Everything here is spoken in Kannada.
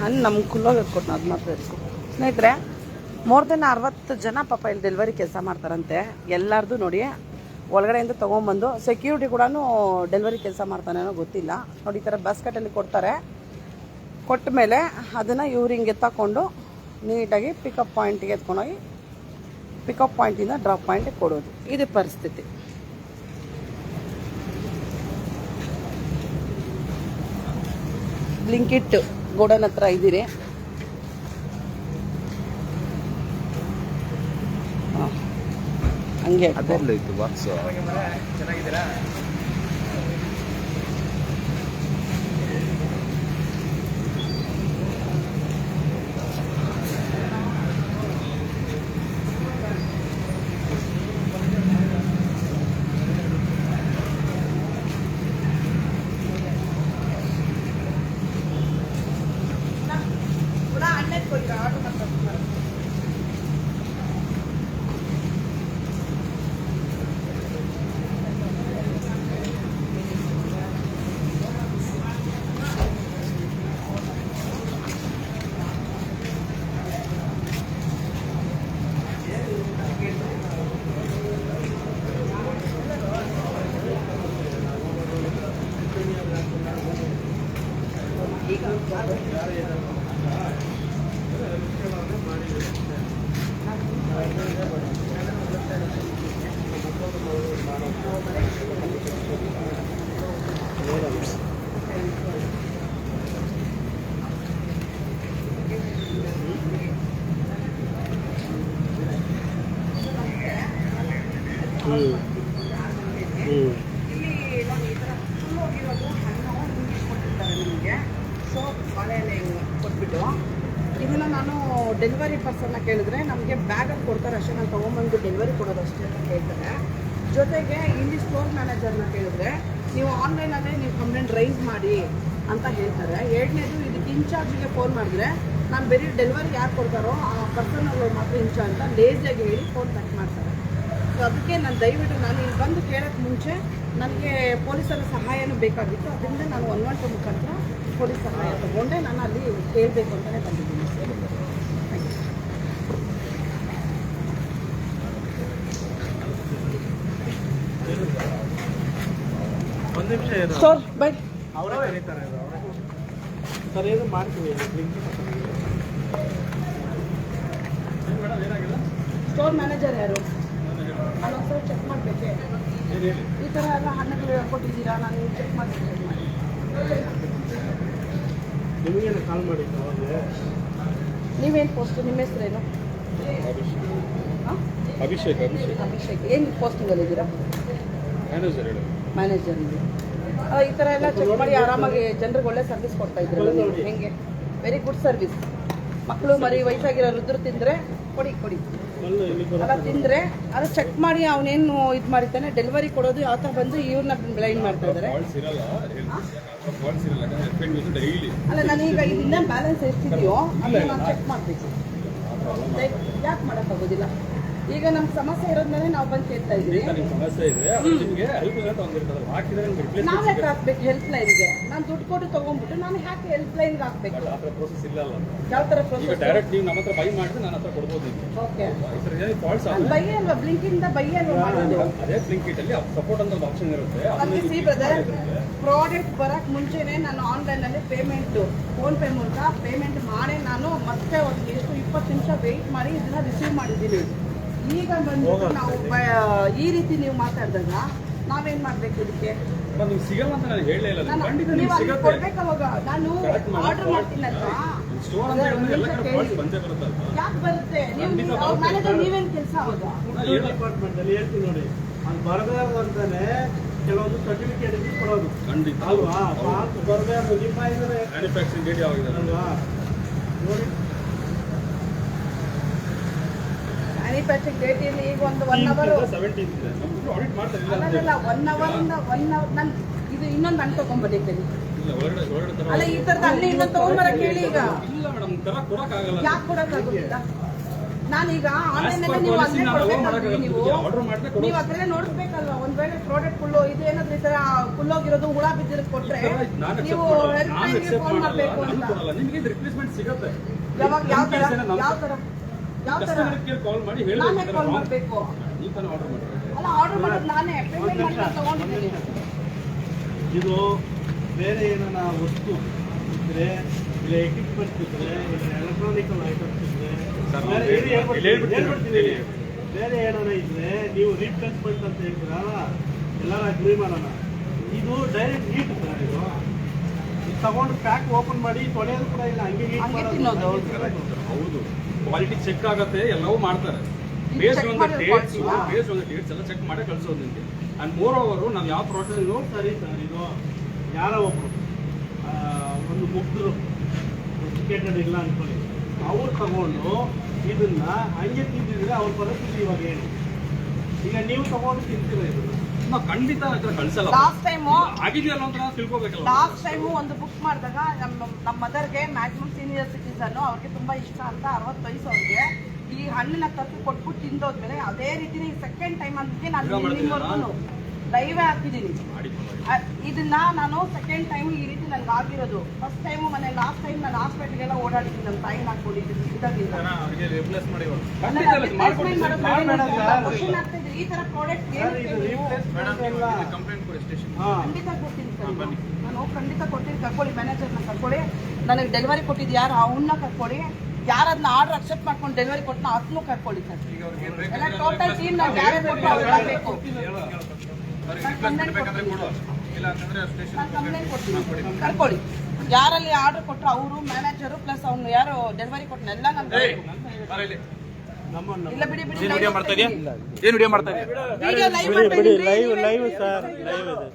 ಹಣ್ಣು ನಮ್ಮ ಕುಲ್ಲೋಗಿ ಕೊಟ್ಟು ಅದು ಮಾತ್ರ ಸ್ನೇಹಿತರೆ, ಮೋರ್ ದೆನ್ ಅರವತ್ತು ಜನ ಪಾಪ ಇಲ್ಲಿ ಡೆಲಿವರಿ ಕೆಲಸ ಮಾಡ್ತಾರಂತೆ. ಎಲ್ಲರದು ನೋಡಿ, ಒಳಗಡೆಯಿಂದ ತೊಗೊಂಬಂದು ಸೆಕ್ಯೂರಿಟಿ ಕೂಡ ಡೆಲಿವರಿ ಕೆಲಸ ಮಾಡ್ತಾನೇನೋ ಗೊತ್ತಿಲ್ಲ. ನೋಡಿ, ಈ ಥರ ಬಸ್ಕಟ್ಟಲ್ಲಿ ಕೊಡ್ತಾರೆ. ಕೊಟ್ಟ ಮೇಲೆ ಅದನ್ನು ಇವ್ರು ಹಿಂಗೆ ತಗೊಂಡು ನೀಟಾಗಿ ಪಿಕಪ್ ಪಾಯಿಂಟಿಗೆ ಎತ್ಕೊಂಡೋಗಿ ಪಿಕಪ್ ಪಾಯಿಂಟಿಂದ ಡ್ರಾಪ್ ಪಾಯಿಂಟಿಗೆ ಕೊಡೋದು. ಇದು ಪರಿಸ್ಥಿತಿ. ಬ್ಲಿಂಕಿಟ್ ಗೋಡನ್ ಹತ್ರ ಇದ್ದೀರಿ. ಹ. ಹಂಗೆ ಇಟ್ಕೊ. ಅದೆಲ್ಲ ಇತ್ತು ಬಾಕ್ಸ್ ಇಲ್ಲಿ ನೋಡಿ ಈ ಥರ ಫುಲ್ ಹೋಗಿರೋದು ಹಣ್ಣು ಇಂಗ್ಲೀಷ್ ಕೊಟ್ಟಿರ್ತಾರೆ ನಮಗೆ ಸೊ ಹಿಂಗೆ ಕೊಟ್ಬಿಟ್ಟು. ಇದನ್ನು ನಾನು ಡೆಲಿವರಿ ಪರ್ಸನ್ನ ಕೇಳಿದ್ರೆ ನಮಗೆ ಬ್ಯಾಗಲ್ಲಿ ಕೊಡ್ತಾರೆ, ಅಷ್ಟೇ ನಾನು ತೊಗೊಂಬಂದು ಡೆಲಿವರಿ ಕೊಡೋದು ಅಷ್ಟೇ ಅಂತ ಹೇಳ್ತಾರೆ ಜೊತೆಗೆ ಇಲ್ಲಿ ಸ್ಟೋರ್ ಮ್ಯಾನೇಜರ್ನ ಕೇಳಿದ್ರೆ, ನೀವು ಆನ್ಲೈನಲ್ಲೇ ನೀವು ಕಂಪ್ಲೇಂಟ್ ರೈಸ್ ಮಾಡಿ ಅಂತ ಹೇಳ್ತಾರೆ. ಎರಡನೇದು, ಇದಕ್ಕೆ ಇನ್ಚಾರ್ಜಿಗೆ ಫೋನ್ ಮಾಡಿದ್ರೆ, ನಾನು ಬೇರೆ ಡೆಲಿವರಿ ಯಾರು ಕೊಡ್ತಾರೋ ಆ ಪರ್ಸನ್ ಅವರು ಮಾತ್ರ ಇನ್ಚಾರ್ಜ್ ಅಂತ ಲೇಜಿಯಾಗಿ ಹೇಳಿ ಫೋನ್ ಕಟ್ ಮಾಡ್ತಾರೆ. ಸೊ ಅದಕ್ಕೆ ನಾನು ದಯವಿಟ್ಟು ನಾನು ಇಲ್ಲಿ ಬಂದು ಕೇಳೋಕ್ಕೆ ಮುಂಚೆ, ನನಗೆ ಪೊಲೀಸರ ಸಹಾಯನೂ ಬೇಕಾಗಿತ್ತು. ಅದರಿಂದ ನಾನು ಒನ್ ಒನ್ ಟು ಮುಖಾಂತರ ಪೊಲೀಸ್ ಸಹಾಯ ತಗೊಂಡೆ ನಾನು ಅಲ್ಲಿ ಕೇಳಬೇಕು ಅಂತಲೇ ಬಂದಿದ್ದೀನಿ. ಸರ್ ಒಂದು ನಿಮಿಷ ಸರ್ ಬೈ. ಅವರೇ ಕರೀತಾರೆ ಸರ್ ಏನು ಮಾಡ್ತೀವಿ ಸ್ಟೋರ್ ಮ್ಯಾನೇಜರ್ ಯಾರು? ನಾನು ಸರ್ ಚೆಕ್ ಮಾಡಬೇಕೆ. ಈ ಥರ ಎಲ್ಲ ಹಣ್ಣುಗಳು ಕೊಟ್ಟಿದ್ದೀರಾ? ನಾನು ಚೆಕ್ ಮಾಡ್ತೀನಿ. ನಿಮಗೇನು ಕಾಲ್ ಮಾಡಿದ್ದು ಅವಾಗಲೇ? ನೀವೇನು ಪೋಸ್ಟ್ ನಿಮ್ಮ ಹೆಸರೇನು? ಅಭಿಷೇಕ್. ಅಭಿಷೇಕ್ ಅಭಿಷೇಕ್. ಏನು ಪೋಸ್ಟಿಂಗಲ್ಲಿದ್ದೀರಾ ಮ್ಯಾನೇಜರ್ ಹೇಳಿ. ಮ್ಯಾನೇಜರ್ ಈ ಥರ ಎಲ್ಲ ಚೆಕ್ ಮಾಡಿ ಆರಾಮಾಗಿ ಜನರಿಗೆ ಒಳ್ಳೆ ಸರ್ವಿಸ್ ಕೊಡ್ತಾ ಇದ್ದೀರಲ್ಲ ನೀವು. ಹೆಂಗೆ? ವೆರಿ ಗುಡ್ ಸರ್ವಿಸ್ ಮಕ್ಕಳು ಮರಿ ವಯಸ್ಸಾಗಿರೋ ರುದ್ರು ತಿಂದರೆ ಕೊಡಿ ಕೊಡಿ. ಅಲ್ಲ ತಿಂದರೆ ಅದು ಚೆಕ್ ಮಾಡಿ ಅವನೇನು ಇದು ಮಾಡಿದ್ದಾನೆ ಡೆಲಿವರಿ ಕೊಡೋದು ಯಾವ ಥರ ಬಂದು ಇವ್ರನ್ನ ಬ್ಲೈಂಡ್ ಮಾಡ್ತಾ ಇದ್ದಾರೆ ಅಲ್ಲ ನಾನೀಗ ಇದನ್ನ ಬ್ಯಾಲೆನ್ಸ್ ಎಷ್ಟಿದೆಯೋ ಅದನ್ನು ನಾನು ಚೆಕ್ ಮಾಡಬೇಕು. ಯಾಕೆ ಮಾಡೋಕ್ಕಾಗೋದಿಲ್ಲ? ಈಗ ನಮ್ಗೆ ಸಮಸ್ಯೆ ಇರೋದ್ಮೇಲೆ ನಾವು ಬಂದು ಕೇಳ್ತಾ ಇದ್ದೀವಿ. ನಾವ್ ಯಾಕೆ ಹಾಕ್ಬೇಕು ಹೆಲ್ಪ್ ಲೈನ್ಗೆ ನಾನು ದುಡ್ಡು ಕೊಟ್ಟು ತಗೊಂಡ್ಬಿಟ್ಟು ನಾನು ಯಾಕೆ ಹೆಲ್ಪ್ ಲೈನ್ಗೆ ಹಾಕ್ಬೇಕು? ಯಾವ ತರ ಪ್ರೊಸೆಸ್ ಓಕೆ ಬೈ ಅಲ್ವಾ? ಬ್ಲಿಂಕಿಂದ ಬೈ ಅಲ್ವಾ ಮಾಡೋದು? ಅಲ್ಲಿ ಸಿ ಬ್ರದರ್ ಪ್ರಾಡಕ್ಟ್ ಬರಕ್ ಮುಂಚೆನೆ ನಾನು ಆನ್ಲೈನ್ ಅಲ್ಲಿ ಪೇಮೆಂಟ್ ಫೋನ್ ಪೇ ಮೂಲಕ ಪೇಮೆಂಟ್ ಮಾಡಿ ನಾನು ಮತ್ತೆ ಒಂದು ಎಷ್ಟು ಇಪ್ಪತ್ತು ನಿಮಿಷ ವೆಯ್ಟ್ ಮಾಡಿ ಇದನ್ನ ರಿಸೀವ್ ಮಾಡಿದ್ದೀನಿ. ಈಗ ಬಂದ್ಬಿಟ್ಟು ನಾವು ಈ ರೀತಿ ನೀವು ಮಾತಾಡಿದಾಗ ನಾವೇನ್ ಮಾಡ್ಬೇಕು ಇದಕ್ಕೆ? ನಿಮ್ಗೆ ಸಿಗಲ್ಲ ಅಂತ ನಾನು ಹೇಳಲೇ ಇಲ್ಲ. ಖಂಡಿತ ನೀವು ಸಿಗುತ್ತೆ. ಕೊಡ್ಬೇಕು ಅವಾಗ. ನಾನು ಆರ್ಡರ್ ಮಾಡ್ತೀನಲ್ವಾ? ಸ್ಟೋರ್ ಅಂತ ಹೇಳಿದ್ರೆ ಎಲ್ಲ ಕಡೆ ಬಂದೇ ಬರುತ್ತೆ? ಯಾಕೆ ಬರುತ್ತೆ? ನೀವು ಖಂಡಿತ ಅವ್ರ ಮ್ಯಾನೇಜರ್ ನೀವೇನ್ ಕೆಲಸ ಅವಾಗ? ನಾನು ಹೇಳ- ಡಿಪಾರ್ಟ್ಮೆಂಟ್ ಅಲ್ಲಿ ಹೇಳ್ತೀನಿ ನೋಡಿ. ಅದು ಬರಬಾರ್ದು ಅಂತಾನೆ ಕೆಲವೊಂದು ಸರ್ಟಿಫಿಕೇಟ್ ಕೊಡೋದು. ಖಂಡಿತ. ಅಲ್ವಾ? ಬರಬಾರ್ದು. ನಿಮ್ಮ ಇದ್ರೆ ಮ್ಯಾನುಫ್ಯಾಕ್ಚರಿಂಗ್ ಡೇಟ್ ಯಾವಾಗ ಅಲ್ವಾ? ನೋಡಿ. ಮ್ಯಾನುಫ್ಯಾಕ್ಚರಿಂಗ್ ಡೇಟ್ ಇರಲಿ ಈಗ ಒಂದು ಒನ್ ಅವರ್ 17 ಇದೆ. ನಮ್ದು audit ಮಾಡ್ತಾರೆ, ಇಲ್ಲ ಅಲ್ಲ ಒನ್ ಅವರ್ ಇಂದ ಒನ್ ಅವರ್ ನಾನು ಇದು ಇನ್ನೊಂದು ಹಣ್ಣು ತಗೊಂಡ್ಬಂದಿದ್ದೀನಿ ಇಲ್ಲ, ಅಲ್ಲ ಈ ತರದ ಅಲ್ಲಿ ಇನ್ನೊಂದು ತಗೊಂಡ್ಬರಕ್ ಹೇಳಿ ಈಗ. ಇಲ್ಲ ಯಾಕೆ ಕೊಡಕ್ಕಾಗೋದಿಲ್ಲ? ನಾನೀಗ ಆನ್ಲೈನ್ per ನೀವು ಅಲ್ಲೇ ಮಾಡಕ್ಕಾಗಲ್ಲ. ನೀವು. ನೀವು ಅದ್ರಲ್ಲೇ ನೋಡ್ಬೇಕಲ್ವಾ ಒಂದ್ ವೇಳೆ ಪ್ರಾಡಕ್ಟ್ ಫುಲ್ಲು ಇದು ಏನಾದ್ರು ಈ ತರ ಫುಲ್ಲೋಗಿರೋದು ಹುಳ ಬಿದ್ದಿರೋದು ಕೊಟ್ರೆ ನಾನು ನೀವು ಮಾಡಲ್ಲ. ಹೆಲ್ಪ್ ಲೈನ್ಗೆ ಫೋನ್. ಮಾಡ್ಬೇಕು ಅಂತ. ಯಾವಾಗ ಯಾವ ತರ? ಯಾವ ತರ? ಯಾವ ತರ? ಕೇರ್ ಕಾಲ್ ಮಾಡಿ ಹೇಳಿ. ನಾನೇ ಕಾಲ್ ಮಾಡ್ಬೇಕು. ನೀವು ತಾನೇ ಆರ್ಡರ್ ಮಾಡಿ ಅಲ್ಲ ಆರ್ಡರ್ ಮಾಡೋದು ನಾನೇ. ಪೇಮೆಂಟ್ ಮಾಡಿ ತಗೊಂಡಿದ್ದೀನಿ. ಇದು ಬೇರೆ ಏನಾರ ವಸ್ತು ಇದ್ರೆ ಇಲ್ಲ ಎಕ್ವಿಪ್ಮೆಂಟ್ ಇದ್ರೆ ಇಲ್ಲ ಎಲೆಕ್ಟ್ರಾನಿಕಲ್ ಐಟಮ್ಸ್ ಇದ್ರೆ ಬೇರೆ ಏನಾರ ಹೇಳ್ಬಿಡ್ತೀನಿ. ಬೇರೆ ಏನಾನ ಇದ್ರೆ ನೀವು ರೀಪ್ಲೇಸ್ಮೆಂಟ್ ಅಂತ ಹೇಳ್ತೀರಲ್ಲ ಎಲ್ಲಾರ ಅಗ್ರಿ ಮಾಡೋಣ. ಇದು ಡೈರೆಕ್ಟ್ ಹೀಟ್ ಇದು. ತಗೊಂಡು ಪ್ಯಾಕ್ ಓಪನ್ ಮಾಡಿ ತೊಳೆಯೋದು ಕೂಡ ಇಲ್ಲ. ಹಂಗೆ ತಿನ್ನೋದು. ಹೌದು. ಕ್ವಾಲಿಟಿ ಚೆಕ್ ಆಗತ್ತೆ ಎಲ್ಲವೂ ಮಾಡ್ತಾರೆ. ಬೇಸ್ ಒಂದು ಡೇಟ್ಸ್ ಬೇಸ್ ಒಂದು ಡೇಟ್ಸ್ ಎಲ್ಲ ಚೆಕ್ ಮಾಡಿ ಕಳಿಸೋದು ನಿಮಗೆ. ಅಂಡ್ ಮೋರ್ ಓವರು ನಾವು ಯಾವ ಪ್ರಾಡಕ್ಟ್ ನೋಡ್ತಾ ಸರಿ ಸರ್ ಇದು ಯಾರೋ ಒಬ್ಬರು ಒಂದು ಮುಗ್ಧರು ಎಜುಕೇಟೆಡ್ ಇಲ್ಲ ಅಂದ್ಕೊಳ್ಳಿ ಅವ್ರು ತಗೊಂಡು ಇದನ್ನ ಹಂಗೆ ತಿಂದಿದ್ರೆ ಅವ್ರ ಪರಿಸ್ಥಿತಿ ಇವಾಗ ಏನು? ಈಗ ನೀವು ತಗೊಂಡು ತಿಂತೀರ ಇದನ್ನ? ಖಂಡಿತ ಕಳಿಸಲ್ಲ. ಲಾಸ್ಟ್ ಟೈಮು ಆಗಿದೆಯಲ್ಲ ಅಂತ ತಿಳ್ಕೋಬೇಕಲ್ಲ ಲಾಸ್ಟ್ ಟೈಮು ಒಂದು ಬುಕ್ ಮಾಡಿದಾಗ ನಮ್ಮ ನಮ್ಮ ಮದರ್ಗೆ ಮ್ಯಾಕ್ಸಿಮಮ್ ಸೀನಿಯರ್ ಸಿಟಿಸನ್ ಅವ್ರಿಗೆ ತುಂಬ ಇಷ್ಟ ಅಂತ ಅರವತ್ತು ವಯಸ್ಸು ಅವ್ರಿಗೆ ಈ ಹಣ್ಣಿನ ತಪ್ಪು ಕೊಟ್ಬಿಟ್ಟು ತಿಂದೋದ್ಮೇಲೆ ಅದೇ ರೀತಿ ಸೆಕೆಂಡ್ ಟೈಮ್ ಅದಕ್ಕೆ ನಾನು? ನಿಮ್ಮವರೆಗೂ ಲೈವೇ ಹಾಕಿದ್ದೀನಿ ಇದನ್ನ ನಾನು ಸೆಕೆಂಡ್ ಟೈಮ್ ಈ ರೀತಿ ನನ್ಗೆ ಆಗಿರೋದು. ಫಸ್ಟ್ ಟೈಮು ಮನೆ ಲಾಸ್ಟ್ ಟೈಮ್ ನಾನು ಹಾಸ್ಪಿಟ್ಲಿಗೆಲ್ಲ ಓಡಾಡಿದ್ದೀನಿ ನಮ್ಮ ತಾಯಿನ ಹಾಕೊಂಡಿದ್ದೀನಿ ಇದ್ದಾಗಿಲ್ಲ ಅವರಿಗೆ. ಈ ತರ ಪ್ರಾಡಕ್ಟ್ ಕಂಪ್ಲೇಂಟ್ ಕೊಡಿ ಸ್ಟೇಷನ್ ಖಂಡಿತ ಕೊಡ್ತೀನಿ ಸರ್ ನಾನು ಖಂಡಿತ ಕೊಡ್ತೀನಿ. ಕರ್ಕೊಳ್ಳಿ ಮ್ಯಾನೇಜರ್ನ ಕರ್ಕೊಳ್ಳಿ. ನನಗೆ ಡೆಲಿವರಿ ಕೊಟ್ಟಿದ್ದು ಯಾರು ಅವನ್ನ ಕರ್ಕೊಳ್ಳಿ. ಯಾರು ಅದನ್ನ ಆರ್ಡರ್ ಅಕ್ಸೆಪ್ಟ್ ಮಾಡ್ಕೊಂಡು ಡೆಲಿವರಿ ಕೊಟ್ಟನ ಅದನ್ನು ಕರ್ಕೊಳ್ಳಿ ಸರ್. ಎಲ್ಲ ಟೋಟಲ್ ಟೀಮ್ ನಾವು ಯಾರೇ ಕೊಟ್ಟು ಅವ್ರೆಲ್ಲ ಬೇಕು ನಾನು ಕಂಪ್ಲೇಂಟ್ ಕೊಡ್ತೀನಿ. ಕರ್ಕೊಳ್ಳಿ. ಯಾರಲ್ಲಿ ಆರ್ಡರ್ ಕೊಟ್ಟರು ಅವರು ಮ್ಯಾನೇಜರು ಪ್ಲಸ್ ಅವನು ಯಾರು ಡೆಲಿವರಿ ಕೊಟ್ಟನ ಎಲ್ಲ ನಮ್ಗೆ ನಮ್ಮ ಇಲ್ಲ ಬಿಡಿ ಬಿಡಿ ಏನ್ ವಿಡಿಯೋ ಮಾಡ್ತಾ ಇದೀಯಾ? ಏನ್ ವಿಡಿಯೋ ಮಾಡ್ತಾ ಇದೀಯಾ? Video live live live sir live ಇದೆ.